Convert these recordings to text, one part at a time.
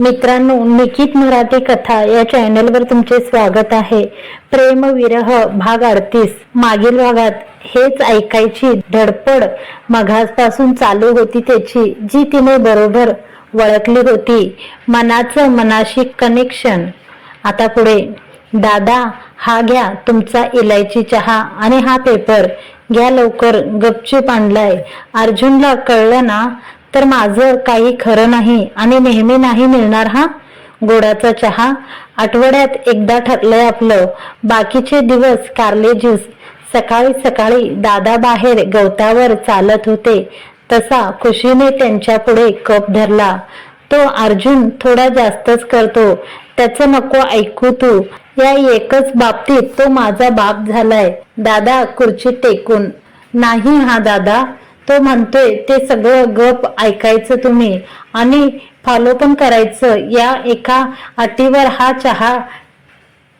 मित्रांनो निकित मराठी कथा या चॅनलवर तुमचे स्वागत आहे. प्रेम विरह भाग अडतीस मागील भागात हेच ऐकायची धडपड मघासपासून चालू होती त्याची जी तिने बरोबर वळखली होती. मनाचं मनाशी कनेक्शन आता पुढे. दादा हा घ्या तुमचा इलायची चहा आणि हा पेपर घ्या लवकर गपचूप आणलाय. अर्जुनला कळलं ना तर माझं काही खरं नाही आणि नेहमी नाही मिळणार हा गोडाचा चहा. आठवड्यात एकदा ठरलंय आपलं बाकीचे दिवस कारले ज्यूस. सकाळी सकाळी दादा बाहेर गवतावर चालत होते. तसा खुशीने त्यांच्या पुढे कप धरला. तो अर्जुन थोडा जास्तच करतो. त्याचं नको ऐकू तू. या एकच बाबतीत तो माझा बाप झालाय. दादा खुर्चीत टेकून नाही हा दादा तो म्हणतोय ते सगळं गप ऐकायचं तुम्ही आणि फॉलो पण करायचं. या एका अटीवर हा चहा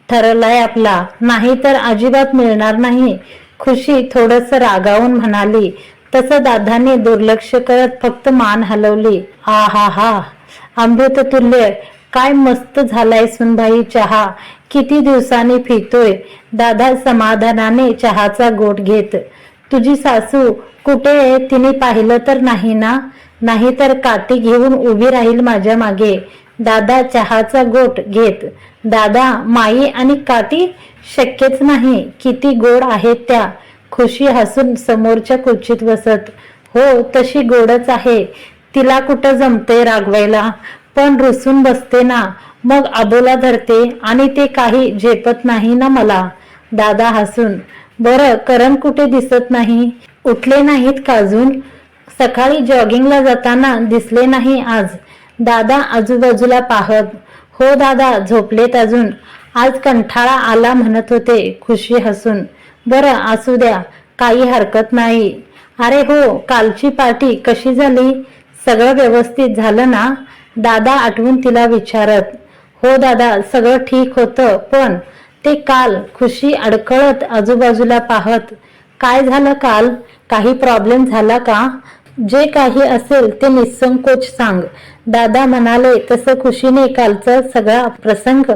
ठरलाय आपला. नाही तर अजिबात मिळणार नाही. खुशी थोडस रागावून म्हणाली. तसं दादाने दुर्लक्ष करत फक्त मान हलवली. हा हा हा. अमृत तुल्य काय मस्त झालाय सुनबाई चहा. किती दिवसांनी फितोय दादा समाधानाने चहाचा गोट घेत तुझी सासू कुठे आहे तिने पाहिलं तर नाही ना? नाही तर काठी घेऊन उभी राहील माझ्या मागे. दादा चहाचा गोट घेत. दादा माई आणि काठी शक्यच नाही. किती गोड आहेत त्या. खुशी हसून समोरच्या खुर्चीत बसत. हो तशी गोडच आहे. तिला कुठं जमते रागवायला? पण रुसून बसते ना. मग अबोला धरते आणि ते काही झेपत नाही ना मला. दादा हसून बरं करण कुठे दिसत नाही? उठले नाहीत का अजून सकाळी जॉगिंगला जाताना दिसले नाही आज. दादा आजूबाजूला पाहत हो दादा झोपलेत अजून. आज कंठाळा आला म्हणत होते खुशी हसून. बरं असू द्या काही हरकत नाही. अरे हो कालची पार्टी कशी झाली? सगळं व्यवस्थित झालं ना? दादा आठवून तिला विचारत. हो दादा सगळं ठीक होतं पण ते काल खुशी अडकळत आजूबाजूला पाहत काय झालं काल? काही प्रॉब्लेम झाला का? जे काही असेल ते निसंकोच सांग. दादा म्हणाले तसं खुशीने कालचा सगळा प्रसंग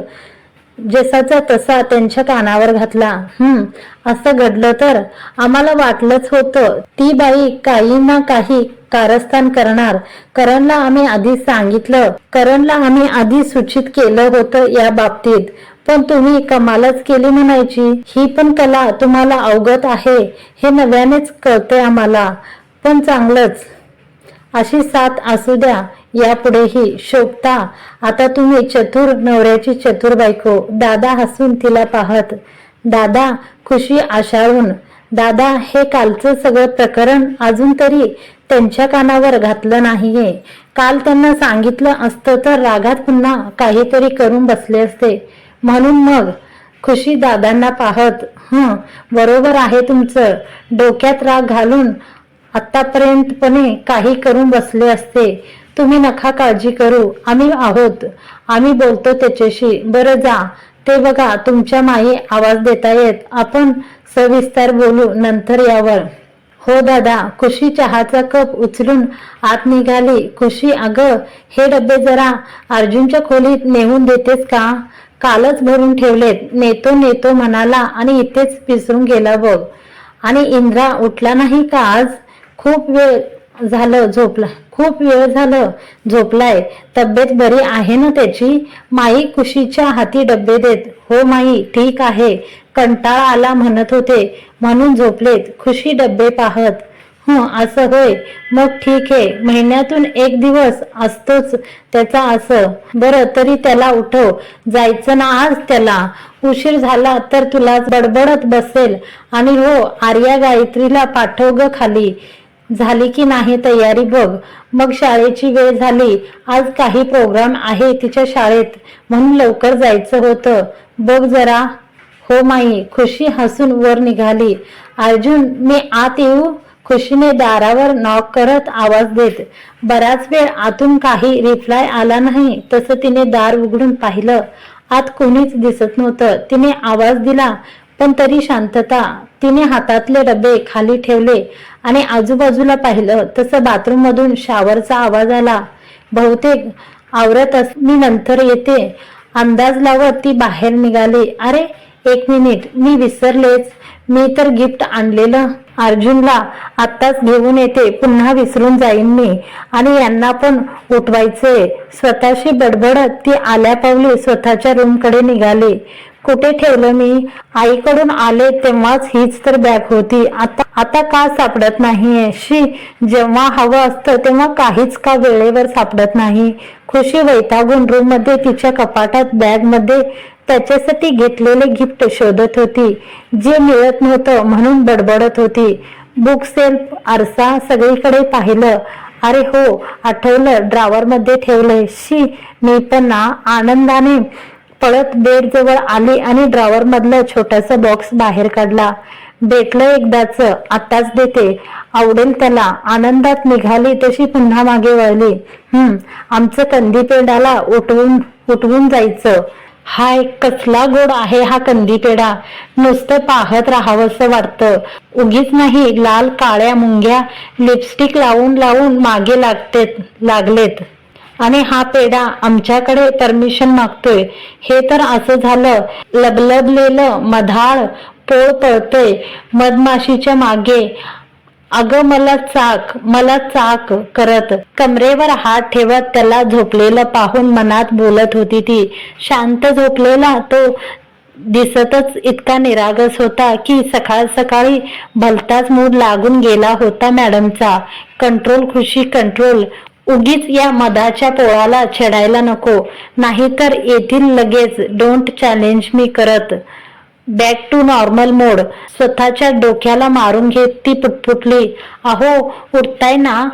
जसाचा तसा त्यांच्या कानावर घातला. हम्म असं घडलं तर? आम्हाला वाटलंच होतं ती बाई काही ना काही कारस्थान करणार. करणला आम्ही आधी सांगितलं. करणला आम्ही आधी सूचित केलं होतं या बाबतीत. पण तुम्ही कमालच केली म्हणायची. ही पण कला तुम्हाला अवगत आहे. हे नव्यानेच कळते आम्हाला. पण चांगलंच. अशी साथ असू द्या. यापुढेही शोभता. आता तुम्ही चतुर नवऱ्याची चतुर बायको. दादा हसून तिला पाहत. दादा खुशी आशाळून. दादा हे कालचं सगळं प्रकरण अजून तरी त्यांच्या कानावर घातलं नाहीये. काल त्यांना सांगितलं असतं तर रागात पुन्हा काहीतरी करून बसले असते. म्हणून मग खुशी दादांना पाहत हं बरोबर आहे तुमचं. डोक्यात राग घालून आतापर्यंतपणे काही करून बसले असते. तुम्ही नका काळजी करू. आम्ही आहोत. आम्ही बोलतो त्याच्याशी. बरं जा. ते बघा तुमच्या माई आवाज देतायत आपण सविस्तर बोलू नंतर यावर. हो दादा. खुशी चहाचा कप उचलून आत निघाली. खुशी अगं हे डबे जरा अर्जुनच्या खोलीत नेऊन देतेस का? कालच भरून ठेवलेत. नेतो नेतो म्हणाला आणि इथेच विसरून गेला बघ. आणि इंद्रा उठला नाही का आज? खूप वेळ झालं झोपला खूप वेळ झालं झोपलाय. तब्येत बरी आहे ना त्याची? माई खुशीच्या हाती डब्बे देत. हो माई ठीक आहे. कंटाळा आला म्हणत होते. म्हणून झोपलेत. खुशी डब्बे पाहत. असं होय. मग ठीक आहे. महिन्यातून एक दिवस असतोच त्याचा असं. बरं तरी त्याला उठव. जायचं ना आज त्याला. उशीर झाला तर तुला बडबडत बसेल. आणि हो आर्या गायत्रीला पाठव ग खाली. झाली की नाही तयारी बघ. मग शाळेची वेळ झाली. आज काही प्रोग्राम आहे तिच्या शाळेत. म्हणून लवकर जायचं होतं. बघ जरा. हो माई खुशी हसून वर निघाली. अर्जुन मी आत येऊ? खुशीने दारावर नॉक करत आवाज देत. बराच वेळ आतून काही रिप्लाय आला नाही तसं तिने दार उघडून पाहिलं. आत कोणीच दिसत नव्हतं. तिने आवाज दिला पण तरी शांतता. तिने हातातले डबे खाली ठेवले आणि आजूबाजूला पाहिलं तसं बाथरूम मधून शावरचा आवाज आला. बहुतेक आवरत अस मी नंतर येते. अंदाज लावत ती बाहेर निघाली. अरे एक मिनिट मी विसरलेच. मी तर गिफ्ट आणलेलं. अर्जुनला आत्ताच घेऊन येते पुन्हा विसरून जाईन मी. आणि यांना पण उठवायचे. स्वतःशी बडबडत ती आल्या पावली स्वतःच्या रूमकडे निघाली. कुठे ठेवलं मी? आईकडून आले तेव्हाच हीच तर बॅग होती. आता आता का सापडत नाहीये शी जेव्हा हवं असतं तेव्हा काहीच का वेळेवर सापडत नाही? खुशी वैतागून रूममध्ये तिच्या कपाटात बॅगमध्ये त्याच्यासाठी घेतलेले गिफ्ट शोधत होती. जे मिळत नव्हतं म्हणून बडबडत होती. बुक सेल्फ आरसा सगळीकडे पाहिलं. अरे हो आठवलं ड्रावरमध्ये ठेवलंय. शी मी पण ना आनंदाने पळत बेड जवळ आली आणि ड्रावर मधलं छोटासा बॉक्स बाहेर काढला. भेटलं एकदाच आताच देते. आवडेल त्याला. आनंदात निघाली तशी पुन्हा मागे वळली. हम्म आमचं कंदी पेंडाला उठवून उठवून जायचं. हाय कसला गोड आहे हा कंदी पेढा. नुसतं पाहत राहावंसं वाटतं. उगीच नाही लाल काळ्या मुंग्या लिपस्टिक लावून लावून मागे लागतेत लागलेत. आणि हा पेढा आमच्याकडे परमिशन मागतोय. हे तर असं झालं लबलबलेलं मधाळ पोळ पळतोय मधमाशीच्या मागे. अगं मला चाक मला चाक करत. कमरेवर हात ठेवत त्याला झोपलेलं पाहून मनात बोलत होती ती. शांत झोपलेला तो दिसतच इतका निरागस होता की सकाळ सकाळी भलताच मूड लागून गेला होता मॅडमचा. Control Khushi control. उगीच या मधाच्या पोळाला छेडायला नको. नाहीतर येथील लगेच डोंट चॅलेंज मी करत. बॅक टू नॉर्मल मोड स्वतःच्या डोक्याला मारून घेत ती पुटपुटली. अहो उठताय ना?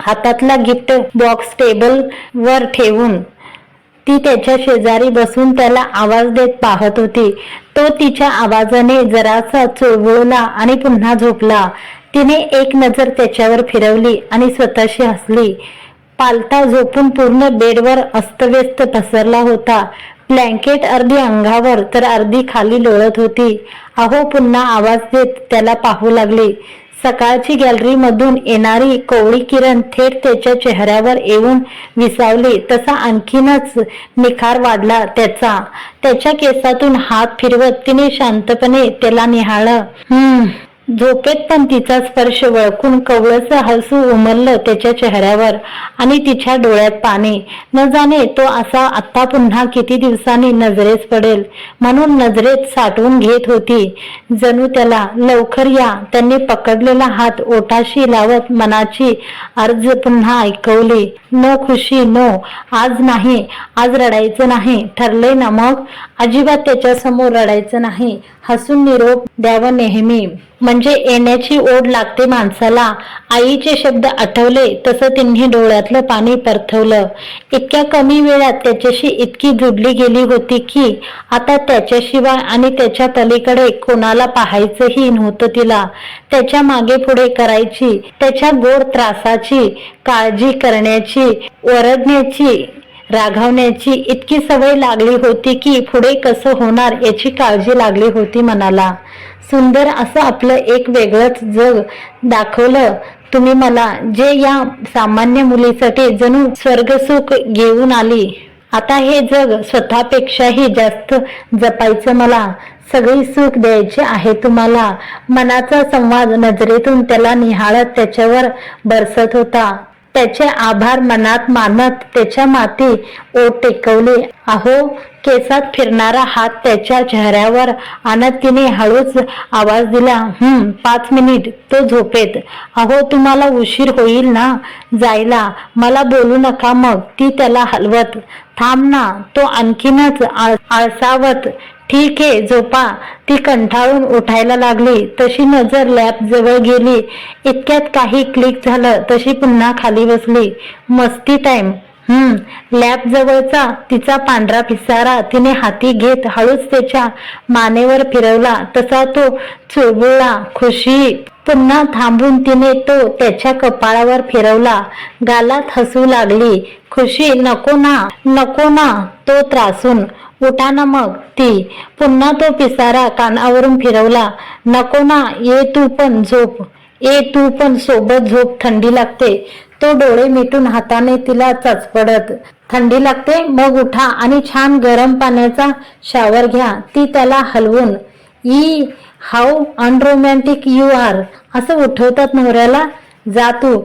हातातला गिफ्ट बॉक्स टेबल वर ठेवून. ती त्याच्या शेजारी बसून त्याला आवाज देत पाहत होती. तो तिच्या आवाजाने जरासा चुळबुळला आणि पुन्हा झोपला. तिने एक नजर त्याच्यावर फिरवली आणि स्वतःशी हसली. पालता झोपून पूर्ण बेडवर अस्तव्यस्त पसरला होता. ब्लँकेट अर्धी अंगावर तर अर्धी खाली लोळत होती. अहो पुन्हा आवाज देत त्याला पाहू लागले. सकाळची गॅलरीमधून येणारी कोवळी किरण थेट त्याच्या चेहऱ्यावर येऊन विसावली. तसा आणखीनच निखार वाढला त्याचा. त्याच्या केसातून हात फिरवत तिने शांतपणे त्याला निहाळलं. हम्म झोपेत पण तिचा स्पर्श वळखून कवळस हसू उमललं त्याच्या चेहऱ्यावर आणि तिच्या डोळ्यात पाणी. न जाणे तो असा आत्ता पुन्हा किती दिवसांनी नजरेस पडेल. म्हणून नजरेत साठवून घेत होती. जणू त्याला लवकर या. त्यांनी पकडलेला हात ओठाशी लावत मनाची अर्ज पुन्हा ऐकवली. नो खुशी नो. आज नाही. आज रडायचं नाही. ठरलंय ना मग? अजिबात त्याच्यासमोर रडायचं नाही. हसून निरोप द्यावं नेहमी. म्हणजे येण्याची ओढ लागते माणसाला. आईचे शब्द आठवले तसं तिन्ही डोळ्यातलं पाणी परतवलं. इतक्या कमी वेळात त्याच्याशी इतकी जुडली गेली होती की आता त्याच्याशिवाय आणि त्याच्या पलीकडे कोणाला पाहायचंही नव्हतं तिला. त्याच्यामागे पुढे करायची त्याच्या गोड त्रासाची काळजी करण्याची ओरडण्याची रागावण्याची इतकी सवय लागली होती की पुढे कसं होणार याची काळजी लागली होती मनाला. सुंदर असं आपलं एक वेगळंच जग दाखवलं. तुम्ही मला जे या सामान्य मुलीसाठी जणू स्वर्गसुख घेऊन आली आता हे जग स्वतःपेक्षाही जास्त जपायचं मला. सगळी सुख द्यायचे आहे तुम्हाला. मनाचा संवाद नजरेतून त्याला निहाळत त्याच्यावर बरसत होता. त्याचे आभार मनात मानत त्याच्या माती ओट टेकवले. आहो केसात फिरणारा हात त्याच्या चेहऱ्यावर आणत तिने हळूच आवाज दिला हम्म पाच मिनिट तो झोपेत. अहो तुम्हाला उशीर होईल ना जायला. मला बोलू नका मग ती त्याला हलवत. थांब ना तो आणखीनच आळ- आळसावत. ठीक आहे झोपा. ती कंठाळून उठायला लागली. तशी नजर लॅब जवळ गेली. इतक्यात काही क्लिक झालं तशी पुन्हा खाली बसली. मस्ती टाइम हम्म. लॅब जवळचा तिचा पांढरा पिसारा तिने हाती घेत हळूच त्याच्या मानेवर फिरवला. तसा तो चुळबुळला खुशी. पुन्हा थांबून तिने तो त्याच्या कपाळावर फिरवला. गालात हसू लागली. खुशी नको ना नको ना तो त्रासून. उठा ना मग ती. पुन्हा तो पिसारा कानावरून फिरवला. नको ना ये तू पण झोप. ए तू पण सोबत झोप थंडी लागते. तो डोळे मिटून हाताने तिला चचपडत. थंडी लागते मग उठा आणि छान गरम पाण्याचा शावर घ्या. ती त्याला हलवून ई हाऊ अनरोमॅन्टिक यू आर असं उठवतात नवऱ्याला. जा तू.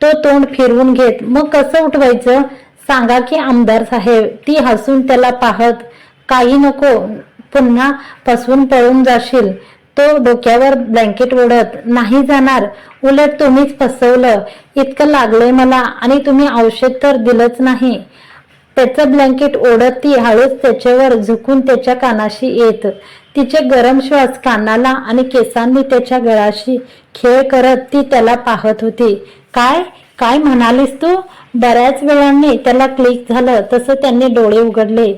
तो तोंड फिरवून घेत मग कसं उठवायचं? सांगा की आमदार साहेब. ती हसून त्याला पाहत काही नको पुन्हा फसवून पळून जाशील. तो डोक्यावर ब्लँकेट ओढत नाही जाणार. उलट तुम्हीच फसवलं. इतकं लागलंय मला आणि तुम्ही औषध तर दिलंच नाही. त्याचं ब्लँकेट ओढत ती हळूच त्याच्यावर झुकून त्याच्या कानाशी येत. तिचे गरम श्वास कानाला आणि केसांनी त्याच्या गळाशी खेळ करत ती त्याला पाहत होती. काय? काय म्हणालीस तू? बऱ्याच वेळांनी त्याला क्लिक झालं. तसं त्यांनी डोळे उघडले.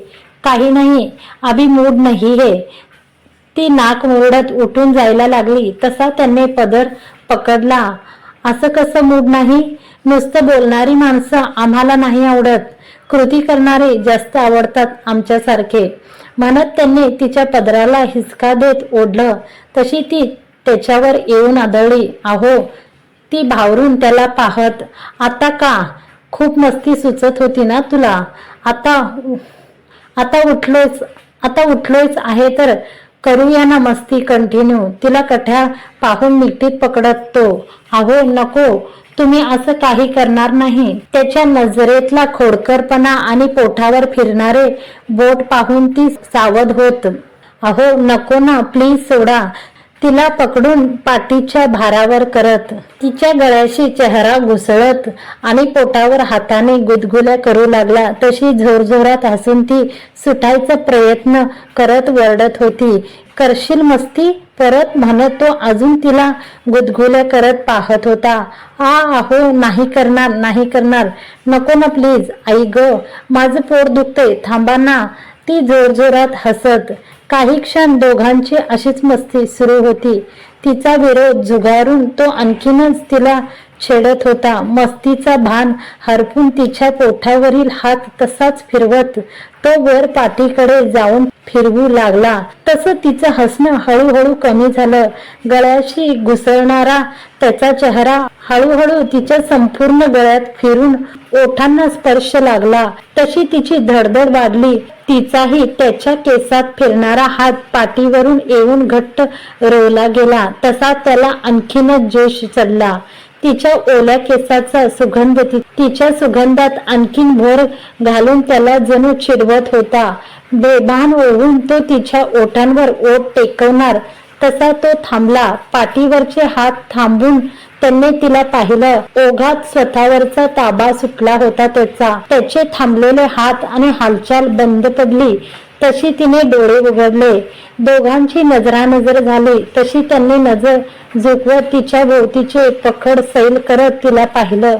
काही नाही. अभि मूड नाही हे. ती नाक मुरडत उठून जायला लागली. तसा त्यांनी पदर पकडला. असं कसं मूड नाही? नुसतं बोलणारी माणसं आम्हाला नाही आवडत. कृती करणारे जास्त आवडतात आमच्यासारखे. म्हणत त्यांनी तिच्या पदराला हिसका देत ओढलं. तशी ती त्याच्यावर येऊन आदळली. आहो ती भावरून त्याला पाहत. आता का? खूप मस्ती सुचत होती ना तुला? आता आता उठलोच आता उठलोच आहे तर करूया ना मस्ती कंटिन्यू तिला कठ्या पाहून मिठीत पकडत. तो अहो नको. तुम्ही असं काही करणार नाही. त्याच्या नजरेतला खोडकरपणा आणि पोटावर फिरणारे बोट पाहून ती सावध होत. अहो नको ना. प्लीज सोडा. तिला पकडून पाठीच्या भारावर करत तिच्या गळ्याशी चेहरा घुसळत आणि पोटावर हाताने गुदगुल्या करू लागला. तशी जोरजोरात हसून ती सुटायचा प्रयत्न करत वरडत होती. करशील मस्ती? परत म्हणत तो अजून तिला गुदगुल्या करत पाहत होता. आ आहो नाही करणार नाही करणार. नको ना प्लीज. आई ग माझं पोट दुखतंय. थांबा ना. ती जोरजोरात हसत काही क्षण दोघांची अशीच मस्ती सुरू होती. तिचा विरोध झुगारून तो आणखीनच तिला छेडत होता. मस्तीचा भान हरपून तिच्या पोठावरील हात तसाच फिरवत तो वर पाठीकडे जाऊन फिरवू लागला. तसं तिचं हसणं हळूहळू कमी झालं. गळ्याशी घुसळणारा त्याचा चेहरा हळूहळू तिच्या संपूर्ण गळ्यात फिरून ओठांना स्पर्श लागला. तशी तिची धडधड वाढली. तिचाही त्याच्या केसात फिरणारा हात पाठीवरून येऊन घट्ट रोवला गेला. तसा त्याला आणखीनच जोश चढला तिच्या ओल्या केसाचा सुगंध तिच्या सुगंधात आणखीन भर घालून त्याला जणू चिडवत होता. बेभान ओढून तो तिच्या ओठांवर ओठ टेकवणार. तसा तो थांबला. पाठीवरचे हात थांबून त्यांनी तिला पाहिलं. ओघात स्वतःवरचा ताबा सुटला होता त्याचा. त्याचे थांबलेले हात आणि हालचाल बंद पडली. तशी तिने डोळे उघडले. दोघांची नजरानजर झाली. तशी त्यांनी नजर झुकवत तिच्या भोवतीचे पखड सैल करत तिला पाहिलं.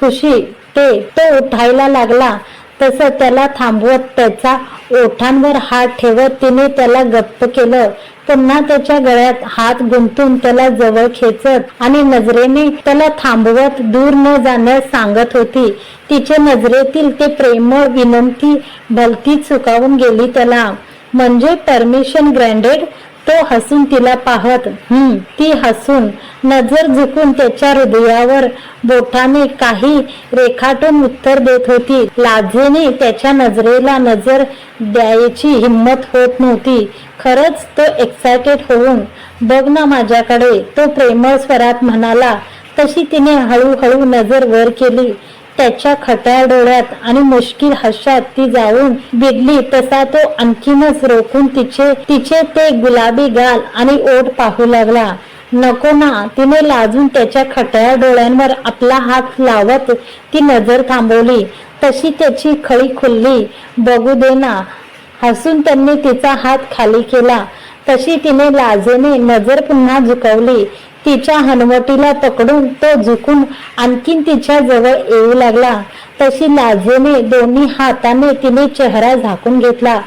खुशी ते तो उठायला लागला. तसं त्याला थांबवत त्याचा ओठांवर हात ठेवत तिने त्याला गप्प केलं. पुन्हा त्याच्या गळ्यात हात गुंतून त्याला जवळ खेचत आणि नजरेने त्याला थांबवत दूर न जाण्यास सांगत होती. तिचे नजरेतील ते प्रेमळ विनंती भलती चुकावून गेली त्याला. म्हणजे परमिशन ग्रँडेड तो हसून तिला पाहत हम्म ती हसून नजर झुकून त्याच्या हृदयावर बोटाने काही रेखाटून उत्तर देत होती. लाजेने त्याच्या नजरेला नजर द्यायची हिंमत होत नव्हती. खरंच तो एक्सायटेड होऊन बघ ना माझ्याकडे तो प्रेमळ स्वरात म्हणाला. तशी तिने हळूहळू नजर वर केली. त्याच्या खट्या डोळ्यात आणि मुश्किल हशात ती जाऊन बिडली तसा तो आणखीनच रोखून तिचे तिचे ते गुलाबी गाल आणि ओठ पाहू लागला. नको ना तिने लाजून त्याच्या खट्या डोळ्यांवर आपला हात लावत ती नजर थांबवली. तशी त्याची खळी खुलली. बघू दे ना हसून त्यांनी तिचा हात खाली केला. तशी तिने लाजेने नजर पुन्हा झुकवली. तिच्या हनवटीला पकडून तो झुकून आणखीन तिच्या जवळ येऊ लागला. तशी लाजेने दोन्ही हाताने तिने चेहरा झाकून घेतला.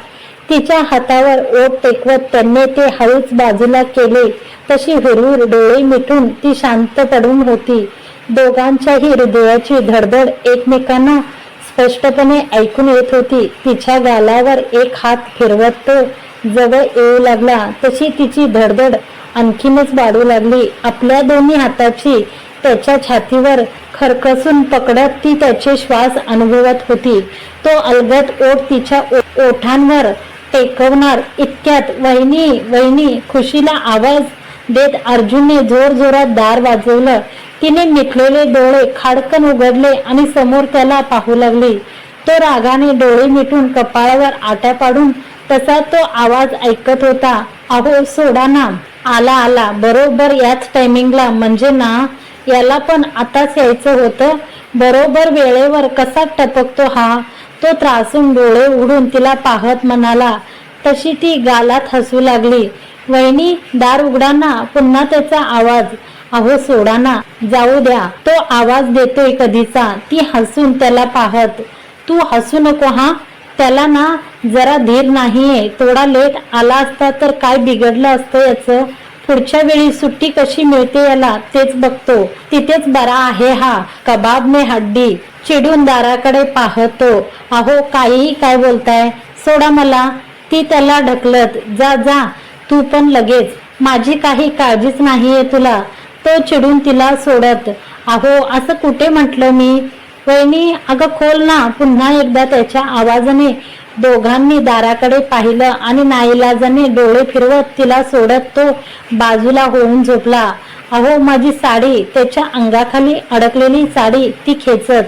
तिच्या हातावर ओठ टेकवत त्यांनी ते हळूच बाजूला केले. तशी हुरहुर डोळे मिटून ती शांत पडून होती. दोघांच्याही हृदयाची धडधड एकमेकांना स्पष्टपणे ऐकून येत होती. तिच्या गालावर एक हात फिरवत तो जवळ येऊ लागला. तशी तिची धडधड आणखीनच वाढू लागली. आपल्या दोन्ही हाताची त्याच्या छातीवर खरकसून पकडत ती त्याचे श्वास अनुभवत होती. तो अलगट ओठ तिच्या ओ- ओठांवर टेकवणार इतक्यात वहिनी वहिनी खुशीला आवाज देत अर्जुनने जोर जोरात दार वाजवलं. तिने मिटलेले डोळे खाडकन उघडले आणि समोर त्याला पाहू लागली. तो रागाने डोळे मिटून कपाळावर आट्या पाडून तसा तो आवाज ऐकत होता अहो सोडा ना. आला आला. बरोबर याच टायमिंगला म्हणजे ना याला पण आताच यायचं होतं. बरोबर वेळेवर कसा टपकतो हा? तो त्रासून डोळे उघडून तिला पाहत म्हणाला तशी ती गालात हसू लागली. वहिनी दार उघडाना. पुन्हा त्याचा आवाज. अहो सोडा ना जाऊ द्या. तो आवाज देतोय कधीचा. ती हसून त्याला पाहत. तू हसू नको हा? त्याला ना जरा धीर नाहीये. थोडा लेट आला असता तर काय बिघडलं असतं याचं? पुढच्या वेळी सुट्टी कशी मिळते याला तेच बघतो. तिथेच बरा आहे हा. कबाब ने हड्डी. चिडून दाराकडे पाहतो. अहो काहीही काय बोलताय? सोडा मला. ती त्याला ढकलत जा जा. तू पण लगेच. माझी काही काळजीच नाहीये तुला. तो चिडून तिला सोडत अहो असं कुठे म्हटलं मी? वहिनी अगं खोल ना पुन्हा एकदा त्याच्या आवाजाने दोघांनी दाराकडे पाहिलं आणि नाईलाजाने डोळे फिरवत तिला सोडत तो बाजूला होऊन झोपला. अहो माझी साडी त्याच्या अंगाखाली अडकलेली साडी ती खेचत.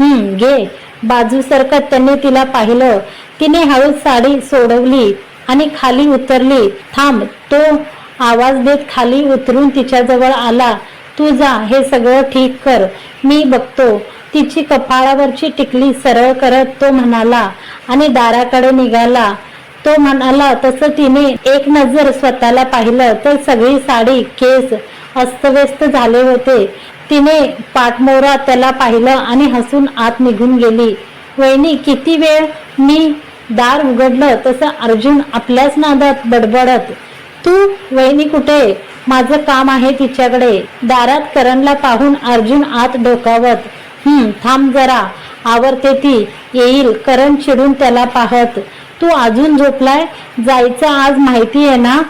हम्म घे. बाजू सरकत त्यांनी तिला पाहिलं. तिने हळूच साडी सोडवली आणि खाली उतरली. थांब तो आवाज देत खाली उतरून तिच्याजवळ आला. तू जा हे सगळं ठीक कर. मी बघतो. तिची कपाळावरची टिकली सरळ करत तो म्हणाला आणि दाराकडे निघाला. तो म्हणाला तसं तिने एक नजर स्वतःला पाहिलं तर सगळी साडी केस अस्तव्यस्त झाले होते. तिने पाठमोरा त्याला पाहिलं आणि हसून आत निघून गेली. वहिनी किती वेळ मी दार उघडलं तसं अर्जुन आपल्याच नादात बडबडत. तू वहिनी कुठे माझं काम आहे तिच्याकडे. दारात करणला पाहून अर्जुन आत डोकावत. थांब जरा. आवरते ती येईल करण चिडून त्याला पाहत. तू अजून झोपलाय? जायचं आज माहिती आहे ना?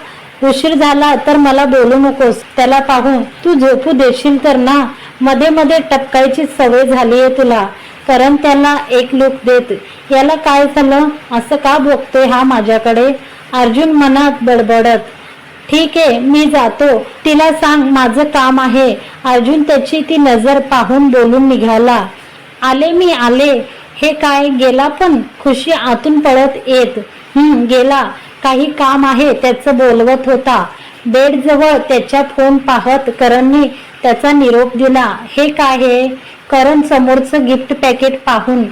उशीर झाला तर मला बोलू नकोस. त्याला पाहून तू झोपू देशील तर ना? मध्ये मध्ये टपकायची सवय झाली आहे तुला. करण त्याला एक लुक देत. याला काय झालं? असं का भोगते हा माझ्याकडे? अर्जुन मनात बडबडत. ठीक आहे मी जातो. तिला सांग माझं काम आहे. अर्जुन त्याची ती नजर पाहून बोलून निघाला. आले मी आले. हे काय गेला पण? खुशी आतून पळत येत. हम्म गेला. काही काम आहे त्याचं बोलवत होता. बेडजवळ त्याच्या फोन पाहत करणने त्याचा निरोप दिला. हे काय आहे करण समोरचं गिफ्ट पॅकेट पाहून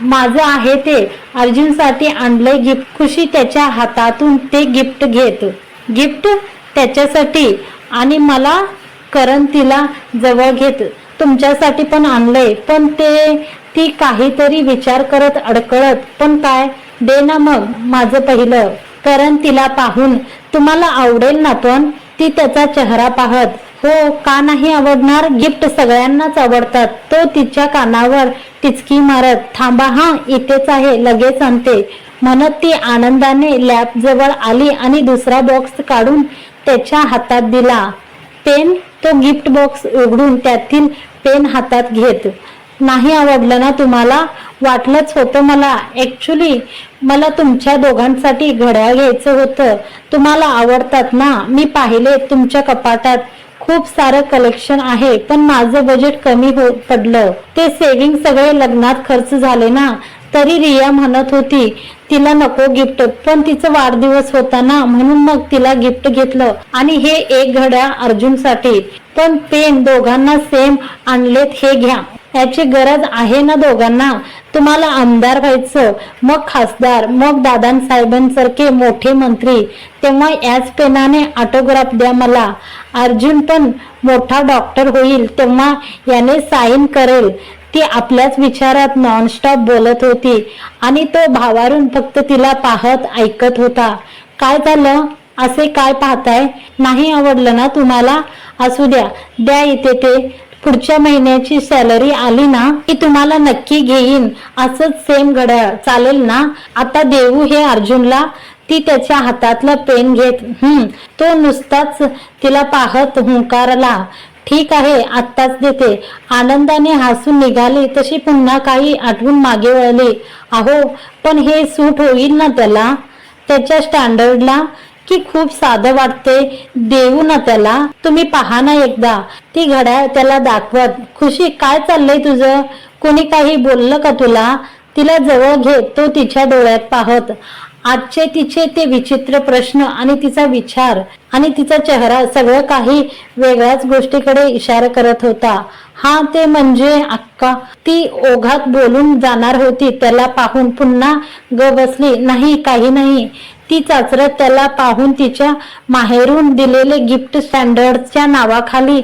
माझं आहे ते. अर्जुनसाठी आणलंय गिफ्ट खुशी त्याच्या हातातून ते गिफ्ट घेत. गिफ्ट त्याच्यासाठी आणि मला करण तिला जवळ घेत. तुमच्यासाठी पण आणलंय पण ते ती काहीतरी विचार करत अडकळत. पण काय? दे ना मग माझं पहिलं. करण तिला पाहून तुम्हाला आवडेल ना पण ती त्याचा चेहरा पाहत. हो का नाही आवडणार? गिफ्ट सगळ्यांनाच आवडतात. तो तिच्या कानावर टिचकी मारत थांबा हा इथेच आहे लगेच आणते. म्हणत ती आनंदाने लॅब जवळ आली आणि दुसरा बॉक्स काढून त्याच्या हातात दिला. पेन तो गिफ्ट बॉक्स उघडून त्यातील पेन हातात घेत. नाही आवडलं ना तुम्हाला? वाटलंच होतं मला. ॲक्च्युली मला तुमच्या दोघांसाठी घड्याळ घ्यायचं होतं. तुम्हाला आवडतात ना? मी पाहिले तुमच्या कपाटात. खूप सारं कलेक्शन आहे पण माझं बजेट कमी हो पडलं. ते सेविंग सगळे लग्नात खर्च झाले ना? तरी रिया म्हणत होती तिला नको गिफ्ट पण तिचा वाढदिवस होता ना म्हणून मग तिला गिफ्ट घेतलं. आणि हे एक घड्या अर्जुनसाठी. पण पेन दोघांना सेम आणलेत हे घ्या. याची गरज आहे ना दोघांना? तुम्हाला आमदार व्हायचं. मग खासदार मग दादांसाहेबांसारखे मोठे मंत्री. तेव्हा याच पेनाने ऑटोग्राफ द्या मला. अर्जुन पण मोठा डॉक्टर होईल तेव्हा याने साईन करेल. ती आपल्याच विचारात नॉनस्टॉप बोलत होती आणि तो भावारून फक्त तिला पाहत ऐकत होता. काय झालं? असे काय पाहताय? नाही आवडलं ना तुम्हाला? असू द्या द्या इथे ते. पुढच्या महिन्याची सॅलरी आली ना की तुम्हाला नक्की घेईन. असंच सेम घड्याळ. चालेल ना? आता देऊ हे अर्जुनला. ती त्याच्या हातातलं पेन घेत हम्म. तो नुसताच तिला पाहत हुंकारला. ठीक आहे आत्ताच देते. आनंदाने हसून निघाली तशी पुन्हा काही आठवून मागे वळली. अहो पण हे सूट होईल ना त्याला? त्याच्या स्टँडर्डला? की खूप साधं वाटते देऊ ना त्याला? तुम्ही पहा ना एकदा. ती घड्याळ त्याला दाखवत खुशी काय चाललंय तुझं? कोणी काही बोललं का तुला? तिला जवळ घे तो तिच्या डोळ्यात पाहत. आजचे तिचे ते विचित्र प्रश्न आणि तिचा विचार आणि तिचा चेहरा सगळं काही वेगळ्याच गोष्टीकडे इशारा करत होता. हा ते म्हणजे अक्का. ती ओघात बोलून जाणार होती त्याला पाहून पुन्हा ग बसली नाही काही नाही. ती चाचरत त्याला पाहून तिच्या माहेरून दिलेले गिफ्ट स्टँडर्डच्या नावाखाली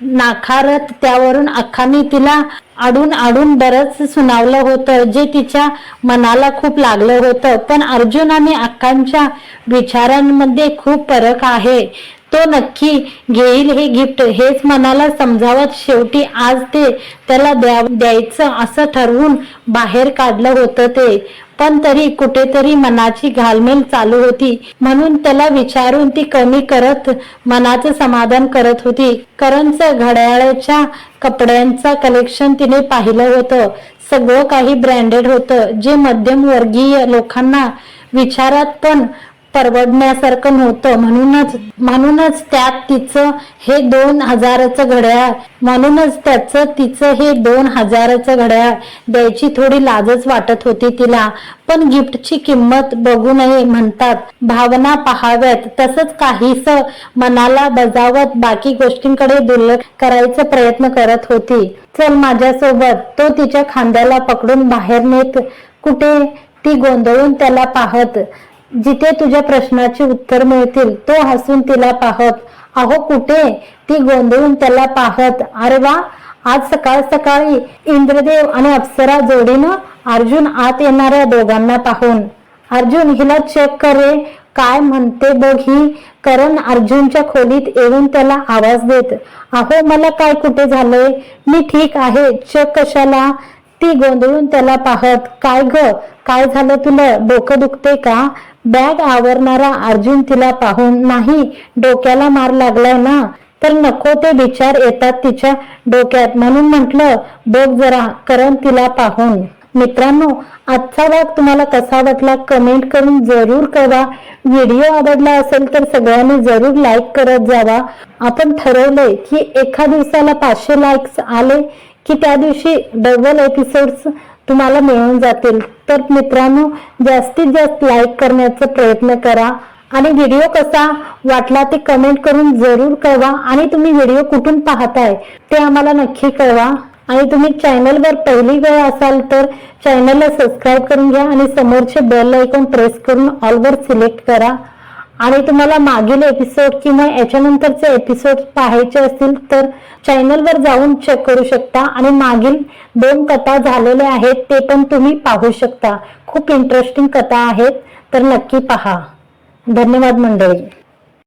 नाकारत त्यावरून अख्खानी तिला आडून आडून बरंच सुनावलं होतं जे तिच्या मनाला खूप लागलं होतं. पण अर्जुन आणि अक्कांच्या विचारांमध्ये खूप फरक आहे. तो नक्की घेईल हे गिफ्ट हेच मनाला समजावत शेवटी आज ते त्याला द्या द्यायचं असं ठरवून बाहेर काढलं होतं ते. पण तरी कुठेतरी मनाची घालमेल चालू होती. म्हणून त्याला विचारून ती कमी करत मनाचं समाधान करत होती. करणचं घड्याळाच्या कपड्यांचा कलेक्शन तिने पाहिलं होतं. सगळं काही ब्रँडेड होतं. जे मध्यम वर्गीय लोकांना विचारात पण परवडण्यासारखं नव्हतं. म्हणूनच म्हणूनच त्यात तिचं हे दोन हजाराचं घड्याळ म्हणूनच त्याचं तिचं हे दोन हजाराचं घड्याळ द्यायची थोडी लाजच वाटत होती तिला. पण गिफ्टची किंमत बघू नये म्हणतात. भावना पाहाव्यात. तसंच काहीस मनाला बजावत बाकी गोष्टींकडे दुर्लक्ष करायचा प्रयत्न करत होती. चल माझ्यासोबत. तो तिच्या खांद्याला पकडून बाहेर नेत कुठे? ती गोंधळून त्याला पाहत. जिथे तुझ्या प्रश्नाची उत्तर मिळतील तो हसून तिला पाहत अहो कुठे? ती गोंधळून त्याला पाहत. अरे वा आज सकाळ सकाळी इंद्रदेव आणि अप्सरा जोडीनं अर्जुन आत येणाऱ्या दोघांना पाहून. अर्जुन हिला चेक करे काय म्हणते बघ ही? करण अर्जुनच्या खोलीत येऊन त्याला आवाज देत अहो मला काय कुठे झालंय? मी ठीक आहे. चेक कशाला? ती गोंधळून त्याला पाहत काय ग? काय झालं तुला? डोकं दुखते का? बॅग आवरणारा अर्जुन तिला पाहून नाही डोक्याला मार लागलाय ना? तर नको ते विचार येतात तिच्या डोक्यात. म्हणून म्हटलं बघ जरा करण तिला पाहून. मित्रांनो आजचा भाग तुम्हाला कसा वाटला कमेंट करून जरूर कळवा. व्हिडिओ आवडला असेल तर सगळ्यांनी जरूर लाईक करत जावा. आपण ठरवले की एका दिवसाला पाचशे लाईक्स आले की त्या दिवशी डबल एपिसोड्स तुम्हाला मिळून जातील. तर मित्रांनो जास्तीत जास्त लाईक करण्याचा प्रयत्न करा. आणि व्हिडिओ कसा वाटला ते कमेंट करून जरूर कळवा. आणि तुम्ही व्हिडिओ कुठून पाहताय ते आम्हाला नक्की कळवा. आणि तुम्ही चॅनलवर पहिली वेळ असाल तर चॅनलला सबस्क्राईब करून घ्या. आणि समोरचे बेल आयकॉन प्रेस करून ऑलवर सिलेक्ट करा. आणि तुम्हाला मागील एपिसोड किंवा याच्यानंतरचे एपिसोड पाहायचे असतील तर चॅनलवर जाऊन चेक करू शकता. आणि मागील दोन कथा झालेल्या आहेत ते पण तुम्ही पाहू शकता. खूप इंटरेस्टिंग कथा आहेत तर नक्की पहा. धन्यवाद मंडळी.